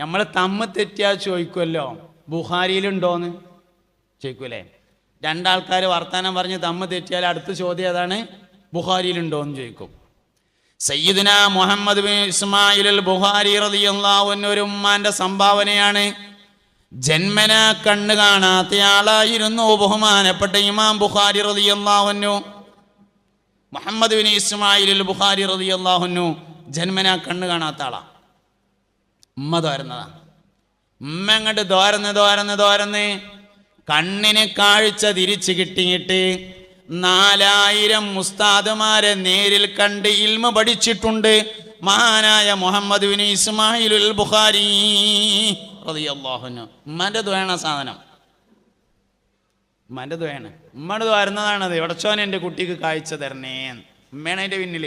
നമ്മൾ തമ്മ തെറ്റിയാൽ ചോദിക്കുമല്ലോ ബുഹാരിയിലുണ്ടോന്ന് ചോദിക്കൂലേ. രണ്ടാൾക്കാർ വർത്തമാനം പറഞ്ഞ് തമ്മ തെറ്റിയാൽ അടുത്ത ചോദ്യം ഏതാണ്? ബുഹാരിയിലുണ്ടോന്ന് ചോദിക്കും. സയ്യിദിന മുഹമ്മദ് ബിൻ ഇസ്മായിൽ ബുഹാരി റളിയല്ലാഹു ഒരു സംഭാവനയാണ്. ജന്മന കണ്ണ് കാണാത്തയാളായിരുന്നു ബഹുമാനപ്പെട്ട ഇമാം ബുഖാരി റളിയല്ലാഹു മുഹമ്മദ് ബിൻ ഇസ്മായിൽ ബുഖാരി റളിയല്ലാഹു ജന്മന കണ്ണ് കാണാത്ത ആളാ. ഉമ്മ തോരുന്നതാ. ഉമ്മ അങ്ങോട്ട് തോരന്ന് തോരന്ന് തോരന്ന് കണ്ണിന് കാഴ്ച തിരിച്ചു കിട്ടിയിട്ട് നാലായിരം മുസ്താദുമാരെ നേരിൽ കണ്ട് ഇൽമ പഠിച്ചിട്ടുണ്ട്. മഹാനായ മുഹമ്മദ് ബിൻ ഇസ്മായിലുൽ ബുഖാരി റളിയല്ലാഹുനു ഉമ്മാന്റെ ദ്വേണ സാധനം. ഉമ്മാന്റെ ദ്വേണ ഉമ്മയുടെ ദ്വാരുന്നതാണത് ഇവിടച്ചോൻ എന്റെ കുട്ടിക്ക് കാഴ്ച തരണേ ഉമ്മയാണ് അതിന്റെ പിന്നിൽ.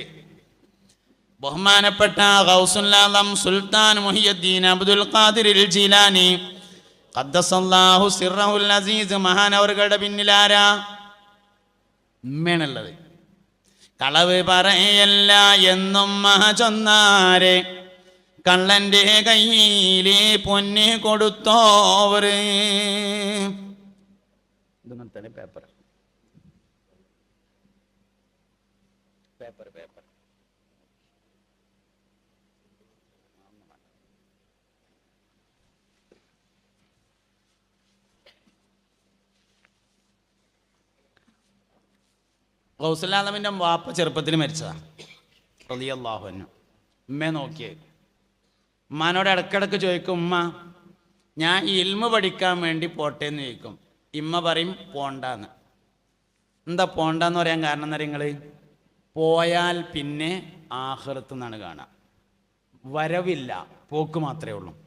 ബഹുമാനപ്പെട്ട ഗൗസുല്ലാദം Sultan Muhiyuddin Abdul Qadir Jilani. ഖദ്ദസല്ലാഹു സിറഹുൽ അസീസ്. മഹാനവറുകളുടെ പിന്നിലാരാ ഉമ്മയാണുള്ളത്. കളവ് പറയല്ല എന്നും മഹചൊന്നാരെ കള്ളന്റെ കയ്യിലെ പൊന്ന് കൊടുത്തോവർ. പേപ്പർ പേപ്പർ ഗൗസലാദമിന്റെ വാപ്പ ചെറുപ്പത്തിൽ മരിച്ചതാ. എന്നു ഉമ്മയെ നോക്കിയേ. ഉമ്മാനോട് ഇടക്കിടക്ക് ചോദിക്കും ഉമ്മ ഞാൻ ഇൽമ പഠിക്കാൻ വേണ്ടി പോട്ടെ എന്ന് ചോദിക്കും. ഇമ്മ പറയും പോണ്ടാന്ന്. എന്താ പോണ്ടാന്ന് പറയാൻ കാരണം എന്താ നിങ്ങൾ പോയാൽ പിന്നെ ആഹൃത്ത് നിന്നാണ് കാണുക വരവില്ല പോക്ക് മാത്രമേ ഉള്ളൂ.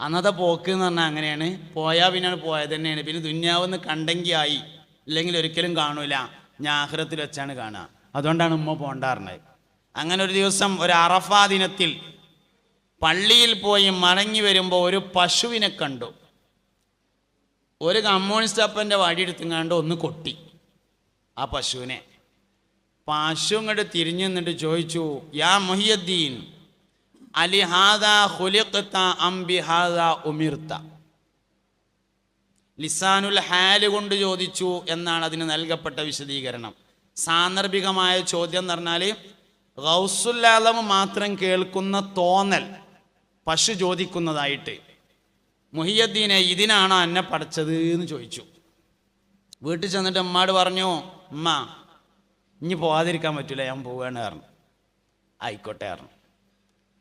അന്നത്തെ പോക്ക് എന്ന് പറഞ്ഞാൽ അങ്ങനെയാണ്. പോയാൽ പിന്നെയാണ് പോയത് തന്നെയാണ്. പിന്നെ ദുന്യാവെന്ന് കണ്ടെങ്കിൽ ആയി. ഇല്ലെങ്കിൽ ഒരിക്കലും കാണൂല. ഞാൻ ആഹ്റത്തിൽ വെച്ചാണ് കാണുക. അതുകൊണ്ടാണ് ഉമ്മ പോണ്ടാറുണ്ട് അങ്ങനെ ഒരു ദിവസം ഒരു അറഫാ ദിനത്തിൽ പള്ളിയിൽ പോയി മടങ്ങി വരുമ്പോൾ ഒരു പശുവിനെ കണ്ടു. ഒരു കമ്മ്യൂണിസ്റ്റ് അപ്പന്റെ വടിയെടുത്തുങ്ങാണ്ട് ഒന്ന് കൊട്ടി ആ പശുവിനെ. പശു ഇങ്ങോട്ട് തിരിഞ്ഞു നിന്നിട്ട് ചോദിച്ചു യാ മൊഹിയദ്ദീൻ അലി ഹുലിഖത്ത അംബിഹാദ ഉമിർത്ത? ലിസാനുൽ ഹാൽ കൊണ്ട് ചോദിച്ചു എന്നാണ് അതിന് നൽകപ്പെട്ട വിശദീകരണം. സാന്ദർഭികമായ ചോദ്യം എന്ന് പറഞ്ഞാൽ ഗൗസുല്ലാലം മാത്രം കേൾക്കുന്ന തോന്നൽ പശു ചോദിക്കുന്നതായിട്ട്. മുഹിയദ്ദീനെ ഇതിനാണോ എന്നെ പഠിച്ചത് എന്ന് ചോദിച്ചു. വീട്ടിൽ ചെന്നിട്ട് അമ്മാട് പറഞ്ഞു അമ്മ ഇനി പോവാതിരിക്കാൻ പറ്റില്ല ഞാൻ പോവുകയാണ് പറഞ്ഞു. ആയിക്കോട്ടെ പറഞ്ഞു.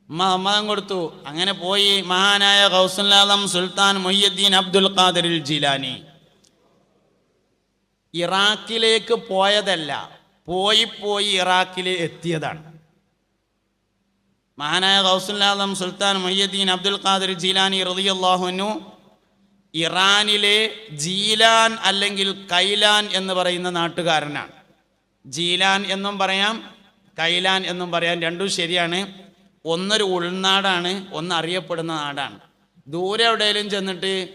സമ്മതം കൊടുത്തു. അങ്ങനെ പോയി മഹാനായ ഗൗസുല്ലാദം Sultan Muhiyuddin Abdul Qadir Jilani. ഇറാഖിലേക്ക് പോയതല്ല പോയി പോയി ഇറാഖിൽ എത്തിയതാണ്. മഹാനായ ഗൗസുല്ലാദം Sultan Muhiyuddin Abdul Qadir Jilani റതിയല്ലാഹുനു ഇറാനിലെ ജീലാൻ അല്ലെങ്കിൽ കൈലാൻ എന്ന് പറയുന്ന നാട്ടുകാരനാണ്. ജീലാൻ എന്നും പറയാം കൈലാൻ എന്നും പറയാം രണ്ടും ശരിയാണ്. ഒന്നൊരു ഉൾനാടാണ് ഒന്ന് അറിയപ്പെടുന്ന നാടാണ്. ദൂരെ എവിടെയെങ്കിലും ചെന്നിട്ട്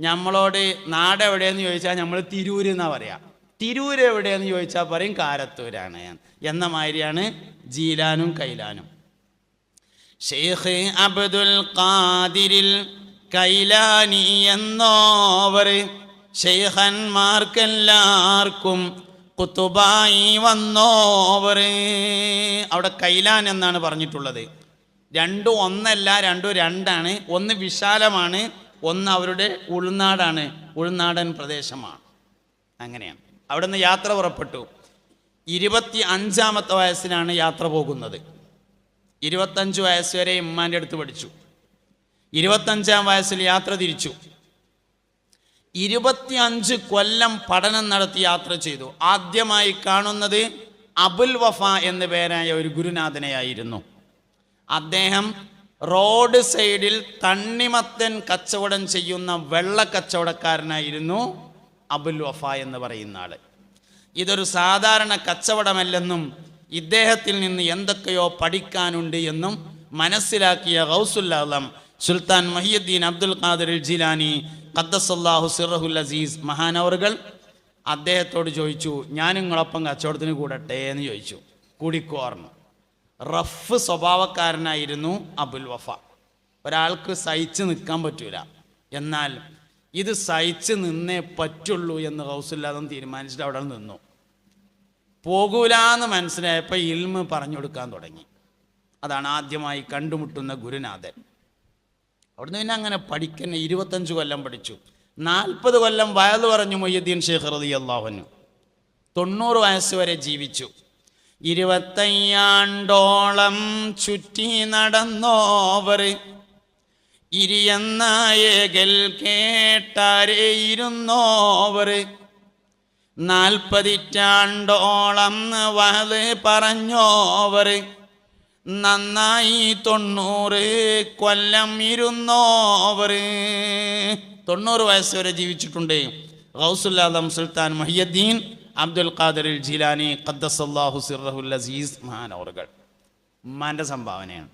നമ്മളോട് നാട് എവിടെയെന്ന് ചോദിച്ചാൽ നമ്മൾ തിരൂര് എന്നാ പറയാ. തിരൂര് എവിടെയെന്ന് ചോദിച്ചാൽ പറയും കാരത്തൂരാണ് എന്ന മാതിരിയാണ് ജീലാനും കൈലാനും. ഷെയ്ഖ് അബ്ദുൽ ഖാദിരിൽ കൈലാനി എന്നോവർ ഷെയ്ഖന്മാർക്കെല്ലാവർക്കും കുത്തുബായി വന്നോവർ. അവിടെ കൈലാൻ എന്നാണ് പറഞ്ഞിട്ടുള്ളത്. രണ്ടും ഒന്നല്ല രണ്ടും രണ്ടാണ്. ഒന്ന് വിശാലമാണ് ഒന്ന് അവരുടെ ഉൾനാടാണ്. ഉൾനാടൻ പ്രദേശമാണ്. അങ്ങനെയാണ്. അവിടെ നിന്ന് യാത്ര പുറപ്പെട്ടു. ഇരുപത്തി അഞ്ചാമത്തെ വയസ്സിലാണ് യാത്ര പോകുന്നത്. ഇരുപത്തഞ്ച് വയസ്സ് വരെ ഇമ്മാന്റെ അടുത്ത് പഠിച്ചു. ഇരുപത്തഞ്ചാം വയസ്സിൽ യാത്ര തിരിച്ചു. ഇരുപത്തിയഞ്ച് കൊല്ലം പഠനം നടത്തി യാത്ര ചെയ്തു. ആദ്യമായി കാണുന്നത് അബുൽ വഫ എന്ന പേരായ ഒരു ഗുരുനാഥനെയായിരുന്നു. അദ്ദേഹം റോഡ് സൈഡിൽ തണ്ണിമത്തൻ കച്ചവടം ചെയ്യുന്ന വെള്ള കച്ചവടക്കാരനായിരുന്നു അബുൽ വഫ എന്ന് പറയുന്ന ആൾ. ഇതൊരു സാധാരണ കച്ചവടമല്ലെന്നും ഇദ്ദേഹത്തിൽ നിന്ന് എന്തൊക്കെയോ പഠിക്കാനുണ്ട് എന്നും മനസ്സിലാക്കിയ ഗൗസുല്ലാം Sultan Muhiyuddin Abdul Qadir Jilani ഖദ്ദസല്ലാഹു സിറഹുൽ അസീസ് മഹാനവറുകൾ അദ്ദേഹത്തോട് ചോദിച്ചു ഞാൻ നിങ്ങളൊപ്പം കച്ചവടത്തിന് കൂടട്ടെ? എന്ന് ചോദിച്ചു. കൂടിക്കോർന്നു റഫ് സ്വഭാവക്കാരനായിരുന്നു അബുൽ വഫ. ഒരാൾക്ക് സഹിച്ച് നിൽക്കാൻ പറ്റൂല. എന്നാൽ ഇത് സഹിച്ച് നിന്നേ പറ്റുള്ളൂ എന്ന് ഹൗസില്ലാതെ തീരുമാനിച്ചിട്ട് അവിടെ നിന്നു. പോകൂലെന്ന് മനസ്സിലായപ്പോൾ ഇൽമ് പറഞ്ഞു കൊടുക്കാൻ തുടങ്ങി. അതാണ് ആദ്യമായി കണ്ടുമുട്ടുന്ന ഗുരുനാഥൻ. അവിടുന്ന് പിന്നെ അങ്ങനെ പഠിക്കുന്ന ഇരുപത്തഞ്ച് കൊല്ലം പഠിച്ചു. നാൽപ്പത് കൊല്ലം വയത് പറഞ്ഞു മൊയ്യുദ്ദീൻ ഷേഖ് റതി അള്ളാഹുനു തൊണ്ണൂറ് വയസ്സ് വരെ ജീവിച്ചു. ഇരുപത്തയ്യാണ്ടോളം ചുറ്റി നടന്നോവർ. ഇരിയന്നായകൽ കേട്ടാരേ ഇരുന്നോവർ നാൽപ്പതിറ്റാണ്ടോളം വത് പറഞ്ഞോവർ. നന്നായി തൊണ്ണൂറ് കൊല്ലം ഇരുന്നോവർ. തൊണ്ണൂറ് വയസ്സ് വരെ ജീവിച്ചിട്ടുണ്ട്. ഗൗസുല്ലാദം സുൽത്താൻ മഹിയുദ്ദീൻ അബ്ദുൽ ഖാദർ ജിലാനി ഖദ്ദസല്ലാഹു സിറഹുൽ അസീസ് മഹാനവറുകൾ. ഉമ്മാന്റെ സംഭാവനയാണ്.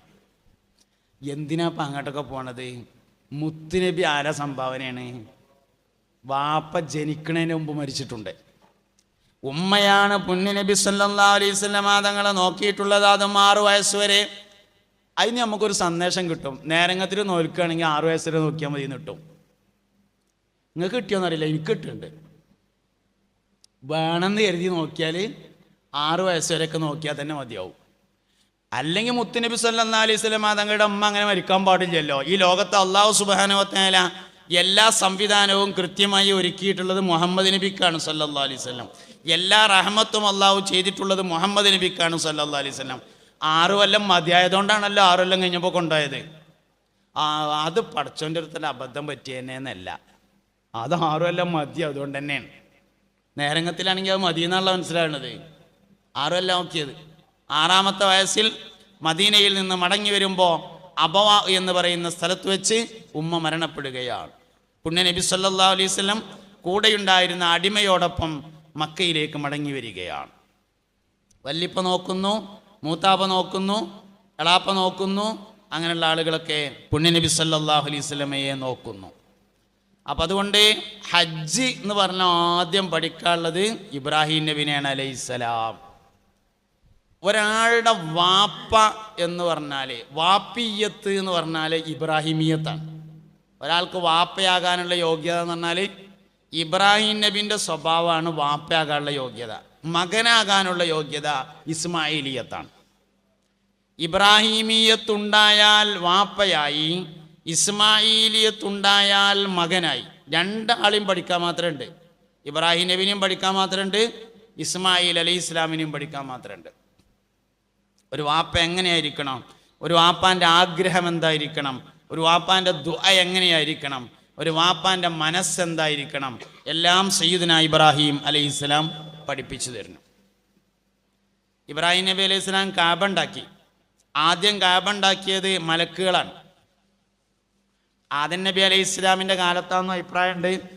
എന്തിനാ ഇപ്പം അങ്ങോട്ടൊക്കെ പോണത്? മുത്തുനബി ആരാ സംഭാവനയാണ്? വാപ്പ ജനിക്കണതിന് മുമ്പ് മരിച്ചിട്ടുണ്ട്. ഉമ്മയാണ് പുണ്യനബി സല്ലാ മാതങ്ങളെ തങ്ങളെ നോക്കിയിട്ടുള്ളത് അതും ആറു വയസ്സുവരെ അതിന് നമുക്കൊരു സന്ദേശം കിട്ടും. നേരങ്ങത്തിൽ നോക്കുകയാണെങ്കിൽ ആറു വയസ്സ് വരെ നോക്കിയാൽ മതി എന്ന് കിട്ടും. നിങ്ങൾക്ക് കിട്ടിയോന്നറിയില്ല. എനിക്ക് കിട്ടുന്നുണ്ട് വേണമെന്ന് കരുതി നോക്കിയാൽ ആറ് വയസ്സ് വരെയൊക്കെ നോക്കിയാൽ തന്നെ മതിയാവും. അല്ലെങ്കിൽ മുത്തുനബി സല്ലാ അലൈഹി സ്വലം തങ്ങളുടെ അമ്മ അങ്ങനെ മരിക്കാൻ പാടില്ലല്ലോ. ഈ ലോകത്ത് അള്ളാഹു സുബാനുവത്തേല എല്ലാ സംവിധാനവും കൃത്യമായി ഒരുക്കിയിട്ടുള്ളത് മുഹമ്മദ് നബിക്കാണ് സല്ലാ അലൈഹി സ്വലം എല്ലാ റഹമത്തും അള്ളാഹു ചെയ്തിട്ടുള്ളത് മുഹമ്മദ് നബിക്കാണ് സല്ലാ അലൈഹി സ്വലം ആറു കൊല്ലം മതിയായതുകൊണ്ടാണല്ലോ ആറ് കൊല്ലം കഴിഞ്ഞപ്പോൾ കൊണ്ടുപോയത്. അത് പഠിച്ചോന്റെ അടുത്തല്ല അബദ്ധം പറ്റിയെന്നല്ല അത് ആറ് കൊല്ലം മതി അതുകൊണ്ട് തന്നെയാണ് നേരങ്ങത്തിലാണെങ്കിൽ അത് മതി എന്നുള്ള മനസ്സിലാകുന്നത് ആറു നോക്കിയത്. ആറാമത്തെ വയസ്സിൽ മദീനയിൽ നിന്ന് മടങ്ങി വരുമ്പോൾ അബവ എന്ന് പറയുന്ന സ്ഥലത്ത് വെച്ച് ഉമ്മ മരണപ്പെടുകയാണ്. പുണ്യ നബി സല്ലാ അലൈഹി കൂടെയുണ്ടായിരുന്ന അടിമയോടൊപ്പം മക്കയിലേക്ക് മടങ്ങി വരികയാണ്. വല്ലിപ്പ നോക്കുന്നു മൂത്താപ്പ നോക്കുന്നു എളാപ്പ നോക്കുന്നു അങ്ങനെയുള്ള ആളുകളൊക്കെ പുണ്യ നബി സല്ലാഹു അലൈഹി നോക്കുന്നു. അപ്പം അതുകൊണ്ട് ഹജ്ജ് എന്ന് പറഞ്ഞാൽ ആദ്യം പഠിക്കാനുള്ളത് ഇബ്രാഹിം നബിനെയാണ് അലൈഹിസ്സലാം ഒരാളുടെ വാപ്പ എന്ന് പറഞ്ഞാൽ വാപ്പിയത്ത് എന്ന് പറഞ്ഞാൽ ഇബ്രാഹിമിയത്താണ്. ഒരാൾക്ക് വാപ്പയാകാനുള്ള യോഗ്യത എന്ന് പറഞ്ഞാൽ ഇബ്രാഹിം നബിന്റെ സ്വഭാവമാണ് വാപ്പയാകാനുള്ള യോഗ്യത. മകനാകാനുള്ള യോഗ്യത ഇസ്മായിലിയത്താണ്. ഇബ്രാഹിമീയത്തുണ്ടായാൽ വാപ്പയായി ഇസ്മായിലിയത്തുണ്ടായാൽ മകനായി. രണ്ടാളെയും പഠിക്കാൻ മാത്രമുണ്ട് ഇബ്രാഹിം നബിനെയും പഠിക്കാൻ മാത്രമുണ്ട് ഇസ്മായിൽ അലി ഇസ്ലാമിനെയും പഠിക്കാൻ മാത്രമുണ്ട് ഒരു വാപ്പ എങ്ങനെയായിരിക്കണം? ഒരു വാപ്പാന്റെ ആഗ്രഹം എന്തായിരിക്കണം? ഒരു വാപ്പാന്റെ ദുഃ എങ്ങനെയായിരിക്കണം? ഒരു വാപ്പാന്റെ മനസ്സെന്തായിരിക്കണം എല്ലാം സയ്യിദിന ഇബ്രാഹിം അലൈഹി ഇസ്ലാം പഠിപ്പിച്ചു തരുന്നു. ഇബ്രാഹിം നബി അലൈഹി ഇസ്ലാം കാബ ഉണ്ടാക്കി. ആദ്യം കാബ ഉണ്ടാക്കിയത് മലക്കുകളാണ്. ആദൻ നബി അലൈഹി ഇസ്ലാമിന്റെ കാലത്താണെന്ന് അഭിപ്രായമുണ്ട്.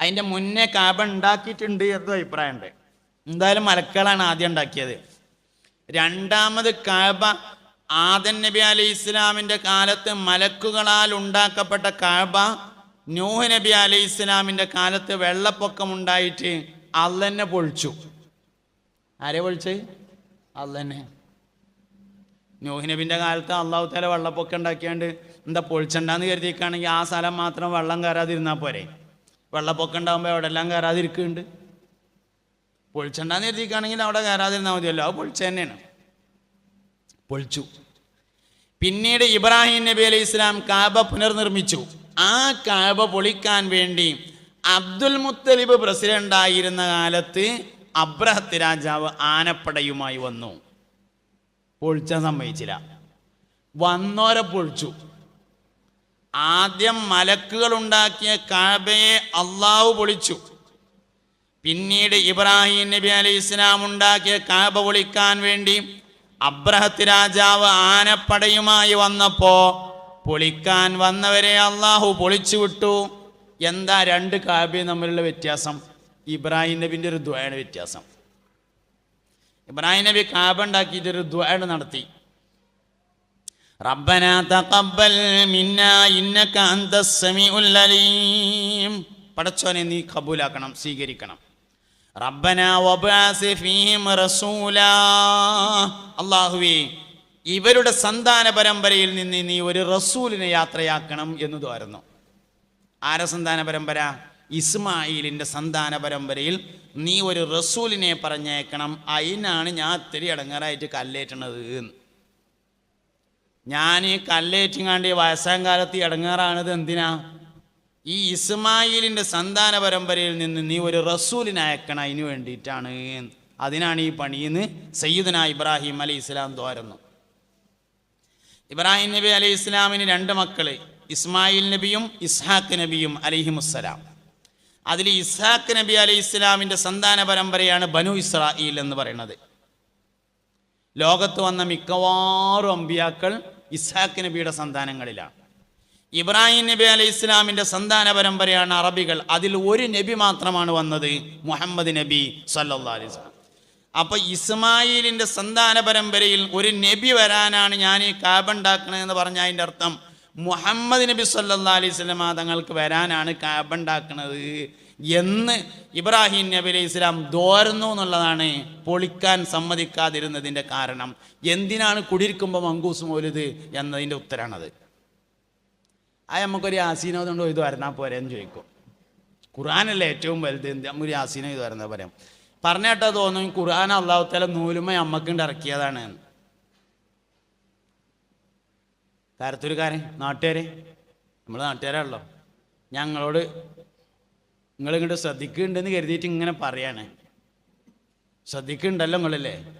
അതിന്റെ മുന്നേ കാബ ഉണ്ടാക്കിയിട്ടുണ്ട് എന്നും അഭിപ്രായമുണ്ട്. എന്തായാലും മലക്കുകളാണ് ആദ്യം ഉണ്ടാക്കിയത്. രണ്ടാമത് കാബ ആദൻ നബി അലൈഹി ഇസ്ലാമിന്റെ കാലത്ത് മലക്കുകളാൽ ഉണ്ടാക്കപ്പെട്ട കാബ നൂഹ് നബി അലൈഹി ഇസ്ലാമിന്റെ കാലത്ത് വെള്ളപ്പൊക്കമുണ്ടായിട്ട് അള്ളന്നെ പൊളിച്ചു. ആരെ പൊളിച്ച്? അള്ളന്നെ നൂഹ് നബിന്റെ കാലത്ത് അള്ളാഹു തല വെള്ളപ്പൊക്കം ഉണ്ടാക്കിയാണ്ട് എന്താ പൊളിച്ചണ്ടെന്ന് കരുതിയിരിക്കുകയാണെങ്കിൽ ആ സ്ഥലം മാത്രം വെള്ളം കയറാതിരുന്നാൽ പോരെ. വെള്ളപ്പൊക്കം ഉണ്ടാകുമ്പോൾ എവിടെല്ലാം കയറാതിരിക്കുന്നുണ്ട്? പൊളിച്ചണ്ടെന്ന് കരുതിയിരിക്കുകയാണെങ്കിൽ അവിടെ കയറാതിരുന്നാൽ മതിയല്ലോ. അത് പൊളിച്ച തന്നെയാണ്. പൊളിച്ചു. പിന്നീട് ഇബ്രാഹിം നബി അലൈഹി ഇസ്ലാം കാബ പുനർനിർമ്മിച്ചു. ആ കാബ പൊളിക്കാൻ വേണ്ടി അബ്ദുൽ മുത്തലിബ് പ്രസിഡന്റ് ആയിരുന്ന കാലത്ത് അബ്രഹത്ത് രാജാവ് ആനപ്പടയുമായി വന്നു. പൊളിച്ചാൻ സമ്മതിച്ചില്ല. വന്നോരെ പൊളിച്ചു. ആദ്യം മലക്കുകൾ ഉണ്ടാക്കിയ കാബയെ അള്ളാഹു പൊളിച്ചു. പിന്നീട് ഇബ്രാഹിം നബി അലൈഹി ഇസ്ലാം ഉണ്ടാക്കിയ കാബ പൊളിക്കാൻ വേണ്ടി അബ്രഹത്ത് രാജാവ് ആനപ്പടയുമായി വന്നപ്പോ പൊളിക്കാൻ വന്നവരെ അള്ളാഹു പൊളിച്ചു വിട്ടു. എന്താ രണ്ട് കാബയും തമ്മിലുള്ള വ്യത്യാസം? ഇബ്രാഹിം നബിന്റെ ഒരു ദ്വയാണ് വ്യത്യാസം. ഇബ്രാഹിം നബി കാബ ഉണ്ടാക്കിയിട്ടൊരു ദ്വയാണ് നടത്തി. റബ്ബന തഖബ്ബൽ ഇന്നക സമീഉൽ അലീം. പടച്ചോനെ നീ കബൂലാക്കണം സ്വീകരിക്കണം. റബ്ബന വബാസി ഫീഹിം റസൂല. അല്ലാഹുവേ ഇവരുടെ സന്താന പരമ്പരയിൽ നിന്ന് നീ ഒരു റസൂലിനെ യാത്രയാക്കണം എന്നതുമായിരുന്നു ആര സന്താന പരമ്പര? ഇസ്മായിലിന്റെ സന്താന പരമ്പരയിൽ നീ ഒരു റസൂലിനെ പറഞ്ഞേക്കണം. അതിനാണ് ഞാൻ ഇത്തിരി ഇടങ്ങാറായിട്ട് കല്ലേറ്റണത്. ഞാൻ ഈ കല്ലേറ്റിങ്ങാണ്ട് വയസ്സാം കാലത്ത് ഇടങ്ങാറാണത് എന്തിനാ? ഈ ഇസ്മായിലിന്റെ സന്താന പരമ്പരയിൽ നിന്ന് നീ ഒരു റസൂലിനയക്കണം അതിനു വേണ്ടിയിട്ടാണ്. അതിനാണ് ഈ പണിയെന്ന് സയ്യിദന ഇബ്രാഹിം അലി ഇസ്ലാം തോരുന്നു. ഇബ്രാഹിം നബി അലി ഇസ്ലാമിന് രണ്ട് മക്കൾ ഇസ്മായിൽ നബിയും ഇസ്ഹാഖ് നബിയും അലിഹിമുസ്സലാം. അതിൽ ഇസ്ഹാഖ് നബി അലൈഹി ഇസ്ലാമിന്റെ സന്താന പരമ്പരയാണ് ബനു ഇസ്രായിൽ എന്ന് പറയുന്നത്. ലോകത്ത് വന്ന മിക്കവാറും അമ്പിയാക്കൾ ഇസ്ഹാഖ് നബിയുടെ സന്താനങ്ങളിലാണ്. ഇബ്രാഹിം നബി അലൈഹി ഇസ്ലാമിന്റെ സന്താന പരമ്പരയാണ് അറബികൾ. അതിൽ ഒരു നബി മാത്രമാണ് വന്നത് മുഹമ്മദ് നബി സല്ലാ അലൈഹി വസല്ലം. അപ്പൊ ഇസ്മായിലിന്റെ സന്താന പരമ്പരയിൽ ഒരു നബി വരാനാണ് ഞാൻ ഈ കാബ് ഉണ്ടാക്കണതെന്ന് പറഞ്ഞ അതിന്റെ അർത്ഥം മുഹമ്മദ് നബി സല്ലാ അലൈഹി സ്വലമ തങ്ങൾക്ക് വരാനാണ് കാബ ഉണ്ടാക്കുന്നത്. എന്ന് ഇബ്രാഹിം നബി അലൈഹി ഇസ്ലാം ദോരുന്നു എന്നുള്ളതാണ് പൊളിക്കാൻ സമ്മതിക്കാതിരുന്നതിന്റെ കാരണം. എന്തിനാണ് കുടിയിരിക്കുമ്പോൾ മങ്കൂസ് മൗലിദ് എന്നതിന്റെ ഉത്തരാണത്? അത് നമുക്കൊരു ആസീനോ കൊണ്ട് ഇത് വരണാൽ പോരെന്ന് ചോദിക്കും. ഖുറാനല്ലേ ഏറ്റവും വലുത്? ഒരു യാസീനോ ഇത് വരുന്നത് പറയാം. പറഞ്ഞേട്ടാ തോന്നും ഖുറാൻ അള്ളാഹുത്തല നൂലുമ അമ്മക്കുണ്ട് ഇറക്കിയതാണ്. എന്ന്. കാരത്തൂരുകാരൻ നാട്ടുകാരെ. നമ്മൾ നാട്ടുകാരാണല്ലോ. ഞങ്ങളോട് നിങ്ങളിങ്ങോട്ട് ശ്രദ്ധിക്കുന്നുണ്ടെന്ന് കരുതിയിട്ട് ഇങ്ങനെ പറയാണ്. ശ്രദ്ധിക്കുന്നുണ്ടല്ലോ നിങ്ങളല്ലേ?